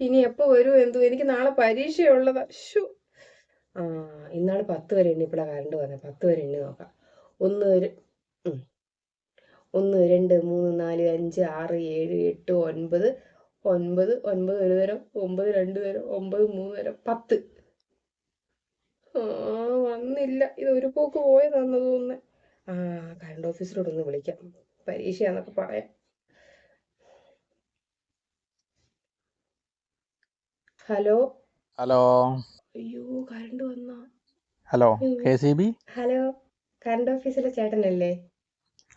ഇനി എപ്പോ വരും എന്തു? എനിക്ക് നാളെ പരീക്ഷയുള്ളതാ. ശോ ആ ഇന്നാണ് പത്ത് വരെ എണ്ണിപ്പോഴാ കറണ്ട് വന്നത് പത്ത് വരെ എണ്ണി നോക്കാം. ഒന്ന്. ഒന്ന് രണ്ട് മൂന്ന് നാല് അഞ്ച് ആറ് ഏഴ് എട്ട് ഒൻപത് ഒൻപത് ഒൻപത് ഒരു തരം ഒമ്പത് രണ്ട് തരം ഒമ്പത് മൂന്ന് തരം പത്ത്. ആ വന്നില്ല. ഇത് ഒരു പോക്ക് പോയതാന്ന് തോന്നുന്നേ. ആ കറണ്ട് ഓഫീസിലോട് ഒന്ന് വിളിക്കാം. പരീക്ഷയാന്നൊക്കെ പറയാം. ഹലോ? ഹലോ? അയ്യോ കറണ്ട് വന്നോ? Hello K C B? Hello current ഓഫീസിലെ ചേട്ടനല്ലേ?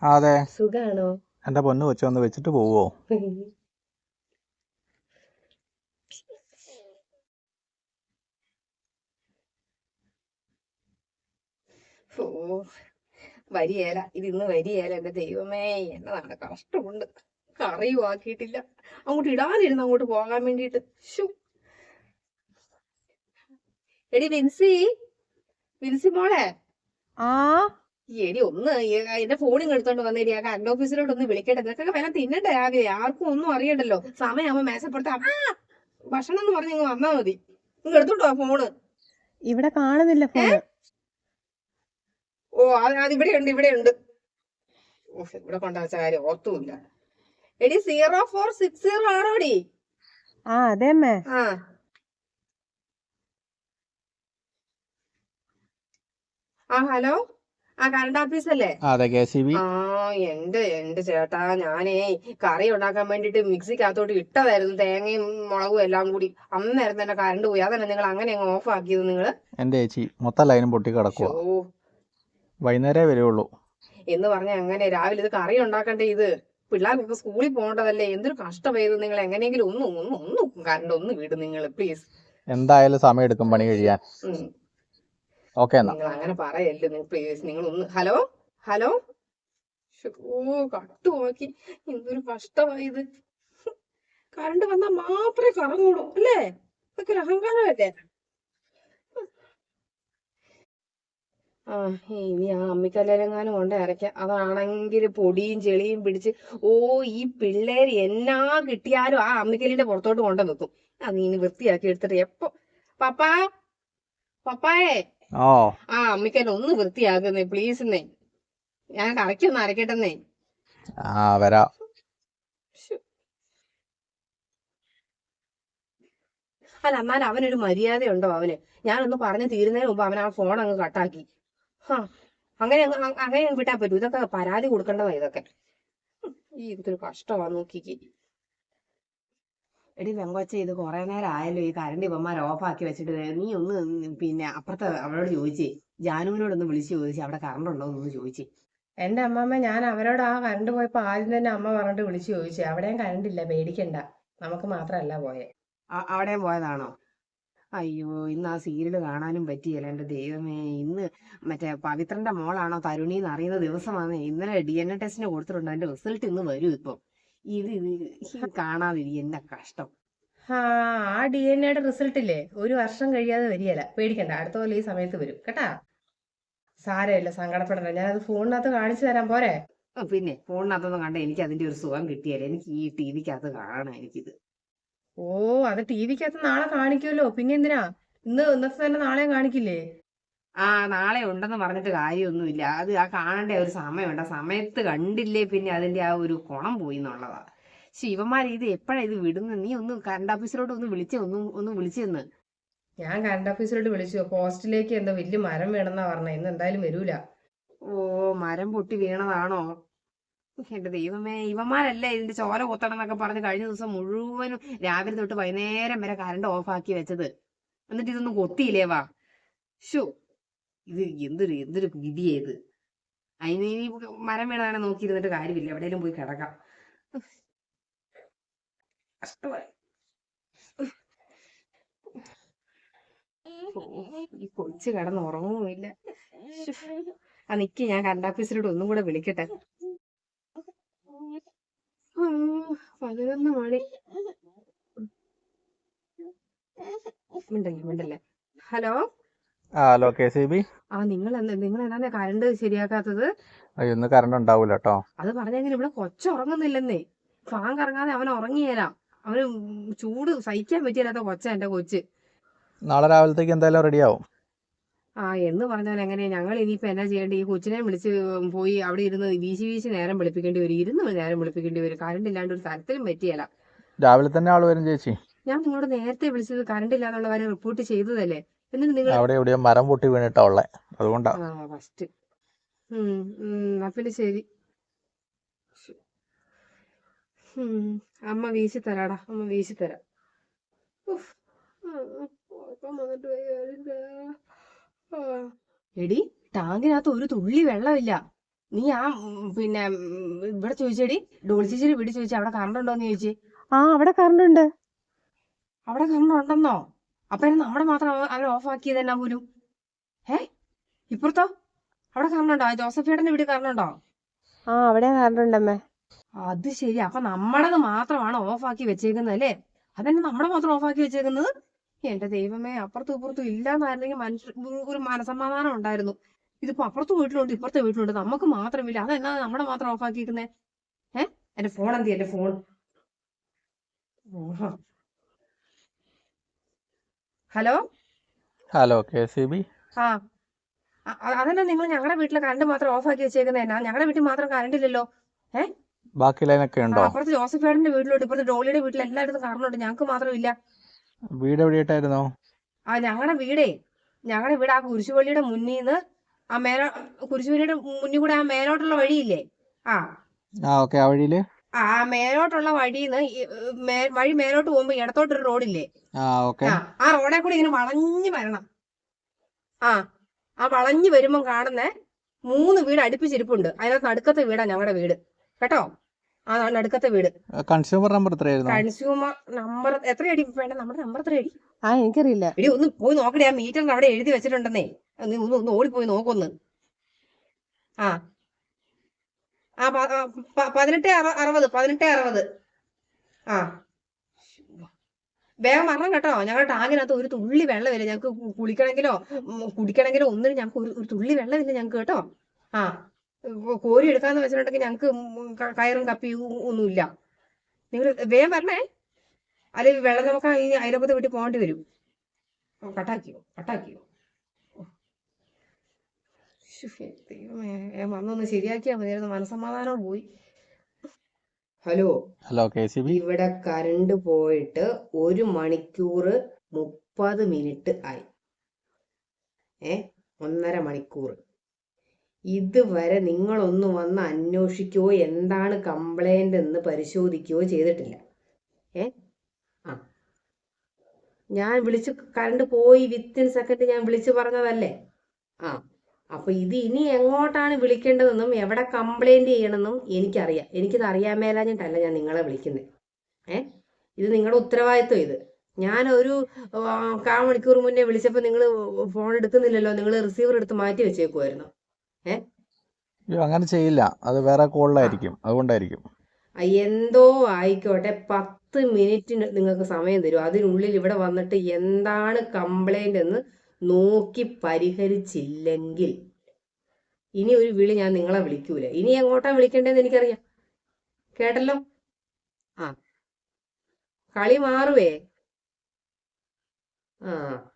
അതെ. സുഖാണോ? എന്റെ പൊന്ന് വെച്ച് വന്ന് വെച്ചിട്ട് പോവോ? വരിയേല. ഇത് ഇന്ന് വരിയേല എന്റെ ദൈവമേ. എന്നതാണ് കഷ്ടമുണ്ട്. കറിയും ആക്കിയിട്ടില്ല അങ്ങോട്ട് ഇടാനിരുന്ന് അങ്ങോട്ട് പോകാൻ വേണ്ടിയിട്ട്. എടി വിൻസി വിൻസി മോളെ. ആ? എടി ഒന്ന് എന്റെ ഫോണും എടുത്തോണ്ട് വന്നേടി ആ കറണ്ട് ഓഫീസിലോട്ട് ഒന്ന് വിളിക്കട്ടെ. നിനക്കൊക്കെ വേണം തിന്നണ്ടേ ആകെ? ആർക്കും ഒന്നും അറിയണ്ടല്ലോ. സമയമാകുമ്പോ മേശപ്പുറത്ത് ഭക്ഷണം എന്ന് പറഞ്ഞു ഇങ്ങ് വന്നാ മതി. ഇങ്ങ് എടുത്തോണ്ടോ ഫോണ് ഇവിടെ കാണുന്നില്ല ഫോൺ ഓ അത് ഇവിടെ ഉണ്ട് ഇവിടെ ഉണ്ട്. ഓ ഇവിടെ കൊണ്ടുവച്ച കാര്യം ഓർത്തുമില്ല. എടി സീറോ ഫോർ സിക്സ് സീറോ ആണോടി? ആ അതെ അമ്മേ ആ. ആ ഹലോ? ആ കറണ്ട് ഓഫീസ് അല്ലേ? അതെ കെ സി ബി. ആ എന്റെ എന്റെ ചേട്ടാ ഞാനേ കറി ഉണ്ടാക്കാൻ വേണ്ടിട്ട് മിക്സിക്കകത്തോട്ട് ഇട്ടതായിരുന്നു. തേങ്ങയും മുളകും എല്ലാം കൂടി. അന്നായിരുന്നു എന്റെ കറണ്ട് പോയി. അതന്നെ നിങ്ങൾ അങ്ങനെ അങ്ങ് ഓഫ് ആക്കിയത് നിങ്ങൾ? എന്റെ ചേച്ചി മൊത്തം ലൈനും പൊട്ടി കിടക്കുക വൈകുന്നേരേ വരുള്ളൂ എന്ന് പറഞ്ഞ അങ്ങനെ രാവിലെ ഇത് കറി ഉണ്ടാക്കണ്ടേ ഇത്? പിള്ളേർക്കൊക്കെ സ്കൂളിൽ പോകേണ്ടതല്ലേ? എന്തൊരു കഷ്ടമായത് നിങ്ങൾ. എങ്ങനെയെങ്കിലും ഒന്ന് ഒന്ന് ഒന്ന് കറണ്ട് ഒന്ന് വിട് നിങ്ങൾ പ്ലീസ് എന്തായാലും സമയം എടുക്കും പണി കഴിയാൻ. ഓക്കെ നിങ്ങൾ അങ്ങനെ പറയല്ലേ നിങ്ങൾ പ്ലീസ് നിങ്ങൾ ഒന്ന് ഹലോ? ഹലോ ഓ കട്ടുമാക്കി എന്തൊരു കഷ്ടമായത് കറണ്ട് വന്നാൽ മാത്രമേ കറങ്ങുള്ളൂ അല്ലേ? ഇതൊക്കെ ഒരു അഹങ്കാരമല്ലേ? ആ ഇനി ആ അമ്മിക്കല്ലെങ്ങാനും കൊണ്ട് അരയ്ക്കാം. അതാണെങ്കിൽ പൊടിയും ചെളിയും പിടിച്ച് ഓ ഈ പിള്ളേര് എന്നാ കിട്ടിയാലും ആ അമ്മിക്കല്ലിന്റെ പുറത്തോട്ട് കൊണ്ടു നിൽക്കും അത് ഇനി വൃത്തിയാക്കി എടുത്തിട്ട് എപ്പോ പപ്പാ? പപ്പായേ? ഓ. ആ അമ്മിക്കല്ല് ഒന്ന് വൃത്തിയാക്കുന്നേ പ്ലീസ് ഞാൻ കറക്കൊന്ന് അരക്കട്ടെന്നേ. ആ വരാം. അല്ല എന്നാൽ അവനൊരു മര്യാദയുണ്ടോ അവന്? ഞാനൊന്ന് പറഞ്ഞു തീരുന്നതിന് മുമ്പ് അവൻ ആ ഫോൺ അങ്ങ് കട്ടാക്കി. ഹാ അങ്ങനെ അങ്ങനെ അങ്ങ് വിട്ടാൻ പറ്റൂ ഇതൊക്കെ പരാതി കൊടുക്കേണ്ടതാ ഇതൊക്കെ. ഈ ഇതൊരു കഷ്ടമാ നോക്കിക്ക്. എടി പെങ്കൊച്ച ഇത് കുറെ നേരം ആയല്ലോ ഈ കറണ്ട് ഇവന്മാർ ഓഫാക്കി വെച്ചിട്ട് നീ ഒന്ന് പിന്നെ അപ്പുറത്തെ അവളോട് ചോദിച്ചേ ജാനുവിനോടൊന്ന് വിളിച്ച് ചോദിച്ചു അവിടെ കറണ്ട് ഉണ്ടോ എന്ന് ചോദിച്ചേ. എന്റെ അമ്മമ്മ ഞാൻ അവരോട് ആ കറണ്ട് പോയപ്പോ ആദ്യം തന്നെ അമ്മ പറഞ്ഞിട്ട് വിളിച്ചു ചോദിച്ചു അവിടെയും കറണ്ട് ഇല്ല പേടിക്കണ്ട നമുക്ക് മാത്രമല്ല പോയെ. അവിടെയും പോയതാണോ? അയ്യോ ഇന്ന് ആ സീരിയൽ കാണാനും പറ്റിയല്ല എന്റെ ദൈവമേ ഇന്ന് മറ്റേ പവിത്രന്റെ മോളാണോ തരുണി എന്ന് അറിയുന്ന ദിവസമാണ് ഇന്നലെ ഡി എൻ എ ടെസ്റ്റിന് കൊടുത്തിട്ടുണ്ട് അതിന്റെ റിസൾട്ട് ഇന്ന് വരും ഇപ്പം. ഇത് കാണാതിരിക്കും എന്നെ കഷ്ടം. ആ ഡി എൻ എയുടെ റിസൾട്ട് ഇല്ലേ? ഒരു വർഷം കഴിയാതെ വരികയല്ല. പേടിക്കണ്ട അടുത്ത പോലെ ഈ സമയത്ത് വരും. കേട്ടാ? സാരമില്ല സങ്കടപ്പെടണ്ട. ഞാനത് ഫോണിനകത്ത് കാണിച്ചു തരാൻ പോരെ. പിന്നെ ഫോണിനകത്തൊന്നും കണ്ട എനിക്ക് അതിന്റെ ഒരു സുഖം കിട്ടിയല്ലേ? എനിക്ക് ഈ ടി വിക്കകത്ത് കാണണം എനിക്കിത്. ഓ അത് ടി വിക്കകത്ത് നാളെ കാണിക്കുമല്ലോ പിന്നെ എന്തിനാ? ഇന്ന് ഇന്നത്തെ തന്നെ നാളെ കാണിക്കില്ലേ? ആ നാളെ ഉണ്ടെന്ന് പറഞ്ഞിട്ട് കാര്യമൊന്നുമില്ല. അത് ആ കാണേണ്ട ഒരു സമയമുണ്ട്. ആ സമയത്ത് കണ്ടില്ലേ പിന്നെ അതിന്റെ ആ ഒരു കുണം പോയി എന്നുള്ളതാ. ശിവന്മാർ ഇത് എപ്പോഴാ ഇത് വിടുന്നത് നീ ഒന്ന് കറണ്ട് ഓഫീസിലോട്ട് ഒന്ന് വിളിച്ചേ ഒന്ന് ഒന്ന് വിളിച്ചെന്ന്. ഞാൻ കറണ്ട് ഓഫീസിലോട്ട് വിളിച്ചു. പോസ്റ്റിലേക്ക് എന്തോ വലിയ മരം വീണെന്നാ പറഞ്ഞത് ഇന്ന് എന്തായാലും വരൂല. ഓ മരം പൊട്ടി വീണതാണോ? എന്റെ ദൈവമേ ഇവന്മാരല്ലേ ഇതിന്റെ ചോല കൊത്തണം എന്നൊക്കെ പറഞ്ഞ് കഴിഞ്ഞ ദിവസം മുഴുവനും രാവിലെ തൊട്ട് വൈകുന്നേരം വരെ കറണ്ട് ഓഫാക്കി വെച്ചത്. എന്നിട്ട് ഇതൊന്നും കൊത്തിയില്ലേ വാ? ഷോ ഇത് എന്തൊരു എന്തൊരു വിധിയേത് അതിന് ഇനി മരം വീണതാണ് നോക്കിയിരുന്നിട്ട് കാര്യമില്ല. എവിടെയെങ്കിലും പോയി കിടക്കാം. ഈ കൊച്ചു കിടന്ന് ഉറങ്ങുമില്ല ആ നിക്ക്. ഞാൻ കറണ്ട് ഓഫീസിലോട്ട് ഒന്നും കൂടെ വിളിക്കട്ടെ. പതിനൊന്ന് മണി. മിണ്ടല്ലേ മിണ്ടല്ലേ? Hello? Hello K C B ആ നിങ്ങൾ നിങ്ങൾ എന്നാ കറണ്ട് ശരിയാക്കാത്തത്? ഇന്ന് കറണ്ട് ഉണ്ടാവൂല കേട്ടോ അത് പറഞ്ഞെങ്കിൽ ഇവിടെ കൊച്ചുറങ്ങുന്നില്ലെന്നേ. ഫാൻ കറങ്ങാതെ അവൻ ഉറങ്ങിയേരാ അവന് ചൂട് സഹിക്കാൻ പറ്റിയില്ലാത്ത കൊച്ച എന്റെ കൊച്ച്. നാളെ രാവിലത്തേക്ക് എന്തായാലും റെഡിയാവും ആ എന്ന് പറഞ്ഞാൽ എങ്ങനെയാ? ഞങ്ങൾ ഇനിയിപ്പോ എന്നാ ചെയ്യേണ്ടത് ഈ കൊച്ചിനെ വിളിച്ച് പോയി അവിടെ ഇരുന്ന് വീശി വീശി നേരം വിളിപ്പിക്കേണ്ടി വരും. ഇരുന്ന് നേരം വിളിപ്പിക്കേണ്ടി വരും. കറണ്ട് ഇല്ലാണ്ട് ഒരു തരത്തിലും പറ്റിയല്ല രാവിലെ തന്നെ ആൾ വരും ചേച്ചി. ഞാൻ നിങ്ങളോട് നേരത്തെ വിളിച്ചത് കറണ്ട് ഇല്ലാന്നുള്ള കാര്യം റിപ്പോർട്ട് ചെയ്തതല്ലേ? എന്നിട്ട് നിങ്ങൾ അവിടെ എവിടെയോ മരം പൊട്ടി വീണിട്ടാ ഉള്ളെ. അതുകൊണ്ടാ. ആ ഫസ്റ്റ് ഉം ഉം എന്നാ പിന്നെ ശരി. അമ്മ വീശി തരാടാ. അമ്മ വീശി തരാം. എടി ടാങ്കിനകത്ത് ഒരു തുള്ളി വെള്ളമില്ല. നീ ആ പിന്നെ ഇവിടെ ചോദിച്ചെടി. ചേച്ചിയുടെ വീട് ചോദിച്ചു അവിടെ കറണ്ട് ഉണ്ടോന്ന് ചോദിച്ചേ. ആ അവിടെ കറണ്ട് ഉണ്ട്. അവിടെ കറണ്ട് ഉണ്ടെന്നോ? അപ്പൊ നമ്മുടെ മാത്രം അവർ ഓഫ് ആക്കിയത് എന്നാ പോലും? ഏ ഇപ്പുറത്തോ? അവിടെ കാരണുണ്ടോ ജോസഫേടന്റെ വീട് കാരണുണ്ടോ ആ അവിടെ കറണ്ട് ഉണ്ടമ്മേ അത് ശരി. അപ്പൊ നമ്മളത് മാത്രമാണ് ഓഫ് ആക്കി വെച്ചേക്കുന്നത് അല്ലേ? അതന്നെ നമ്മുടെ മാത്രം ഓഫ് ആക്കി വെച്ചേക്കുന്നത്? എന്റെ ദൈവമേ അപ്പുറത്തും ഇപ്പുറത്തും ഇല്ലാന്നായിരുന്നെങ്കിൽ മനുഷ്യ ഒരു മനസമാധാനം ഉണ്ടായിരുന്നു. ഇതിപ്പോ അപ്പുറത്തെ വീട്ടിലുണ്ട് ഇപ്പുറത്തെ വീട്ടിലുണ്ട് നമുക്ക് മാത്രമില്ല. അതെന്നാ നമ്മുടെ മാത്രം ഓഫ് ആക്കിയിരിക്കുന്നേ ഏ എന്റെ ഫോൺ എന്തി എന്റെ phone ഓഹാ. Hello? Hello K C B? ആ അതന്നെ നിങ്ങൾ ഞങ്ങളുടെ വീട്ടിലെ കറണ്ട് മാത്രം ഓഫ് ആക്കി വെച്ചേക്കുന്നത് എന്നാ ഞങ്ങളുടെ വീട്ടിൽ മാത്രം കറണ്ട് ഇല്ലല്ലോ. ബാക്കി ലൈനൊക്കെ ഉണ്ടോ? അപ്പുറത്ത് ജോസഫ് ഏടന്റെ വീട്ടിലോട്ട് ഇപ്പുറത്ത് ഡോളിയുടെ വീട്ടിൽ എല്ലായിടത്തും കറണ്ടുണ്ട് ഞങ്ങൾക്ക് മാത്രം ഇല്ല. വീട് എവിടെയായിട്ടായിരുന്നു? ആ ഞങ്ങളുടെ വീടേ ഞങ്ങളുടെ വീട് ആ കുരിശുപള്ളിയുടെ മുന്നിൽ നിന്ന് ആ മേലോ കുരിശുപള്ളിയുടെ മുന്നിൽ കൂടെ ആ മേലോട്ടുള്ള വഴിയില്ലേ? ആ. ആ ഓക്കെ ആ വഴിയിൽ? ആ മേലോട്ടുള്ള വഴിന്ന് വഴി മേലോട്ട് പോകുമ്പോ ഇടത്തോട്ടൊരു റോഡില്ലേ? ആ ഓക്കെ. ആ ആ റോഡെ കൂടി ഇങ്ങനെ വളഞ്ഞു വരണം. ആ ആ വളഞ്ഞു വരുമ്പം കാണുന്ന മൂന്ന് വീട് അടുപ്പിച്ചിരിപ്പുണ്ട്. അതിനകത്ത് നടുക്കത്തെ വീടാ ഞങ്ങളുടെ വീട്. കേട്ടോ? ആ നടുക്കത്തെ വീട്. കൺസ്യൂമർ നമ്പർ എത്രയായിരുന്നു? കൺസ്യൂമർ നമ്പർ എത്ര അടി വേണ്ട? നമ്മുടെ നമ്പർ എത്ര അടി ആ എനിക്കറിയില്ല. എടി ഒന്ന് പോയി നോക്കണേ ആ മീറ്ററിന് അവിടെ എഴുതി വെച്ചിട്ടുണ്ടെന്നേ. ഒന്ന് ഒന്ന് ഓടിപ്പോയി നോക്കൊന്ന് ആ ആ പതിനെട്ട് അറു- അറുപത് പതിനെട്ട് അറുപത്. ആ. വേഗം വരണം കേട്ടോ. ഞങ്ങളുടെ ടാങ്കിനകത്ത് ഒരു തുള്ളി വെള്ളമില്ല ഞങ്ങൾക്ക് കുളിക്കണമെങ്കിലോ കുടിക്കണമെങ്കിലോ ഒന്നിനും ഞങ്ങൾക്ക് ഒരു ഒരു തുള്ളി വെള്ളമില്ല ഞങ്ങൾക്ക് കേട്ടോ. ആ. കോരി എടുക്കാന്ന് വെച്ചിട്ടുണ്ടെങ്കിൽ ഞങ്ങൾക്ക് കയറും കപ്പിയും ഒന്നുമില്ല. നിങ്ങൾ വേഗം വരണേ. അല്ലെങ്കിൽ വെള്ളം നമുക്ക് അയലപ്പത്തെ വീട്ടിൽ പോകേണ്ടി വരും. കട്ടാക്കിയോ കട്ടാക്കിയോ. ദൈവമേ ശരിയാക്കിയാ മതിയായിരുന്നു മനസമാധാനം പോയി. Hello. Hello K C B? ഇവിടെ കറണ്ട് പോയിട്ട് ഒരു മണിക്കൂർ മുപ്പത് മിനിറ്റ് ആയി. ഏ ഒന്നര മണിക്കൂർ. ഇതുവരെ നിങ്ങളൊന്ന് വന്ന് അന്വേഷിക്കുകയോ എന്താണ് കംപ്ലൈന്റ് എന്ന് പരിശോധിക്കുകയോ ചെയ്തിട്ടില്ല. ഏ ആ. ഞാൻ വിളിച്ച് കറണ്ട് പോയി വിത്തിൻ സെക്കൻഡ് ഞാൻ വിളിച്ചു പറഞ്ഞതല്ലേ? ആ. അപ്പൊ ഇത് ഇനി എങ്ങോട്ടാണ് വിളിക്കേണ്ടതെന്നും എവിടെ കംപ്ലൈന്റ് ചെയ്യണമെന്നും എനിക്കറിയാം. എനിക്കിത് അറിയാൻ മേലാഞ്ഞിട്ടല്ല ഞാൻ നിങ്ങളെ വിളിക്കുന്നത് ഏ? ഇത് നിങ്ങളുടെ ഉത്തരവാദിത്വം ഇത്. ഞാൻ ഒരു കാ മണിക്കൂർ മുന്നേ വിളിച്ചപ്പോൾ നിങ്ങൾ ഫോൺ എടുക്കുന്നില്ലല്ലോ നിങ്ങൾ റിസീവർ എടുത്ത് മാറ്റി വെച്ചേക്കുമായിരുന്നു ഏ? അങ്ങനെ ചെയ്യില്ല. അത് വേറെ കോളിലായിരിക്കും. അതുകൊണ്ടായിരിക്കും. എന്തോ ആയിക്കോട്ടെ. പത്ത് മിനിറ്റിന് നിങ്ങൾക്ക് സമയം തരും അതിനുള്ളിൽ ഇവിടെ വന്നിട്ട് എന്താണ് കംപ്ലൈന്റ് എന്ന് നോക്കി പരിഹരിച്ചില്ലെങ്കിൽ. ഇനി ഒരു വിളി ഞാൻ നിങ്ങളെ വിളിക്കൂല. ഇനി എങ്ങോട്ടാ വിളിക്കേണ്ടതെന്ന് എനിക്കറിയാം. കേട്ടല്ലോ? ആ. കളി മാറുവേ. ആ.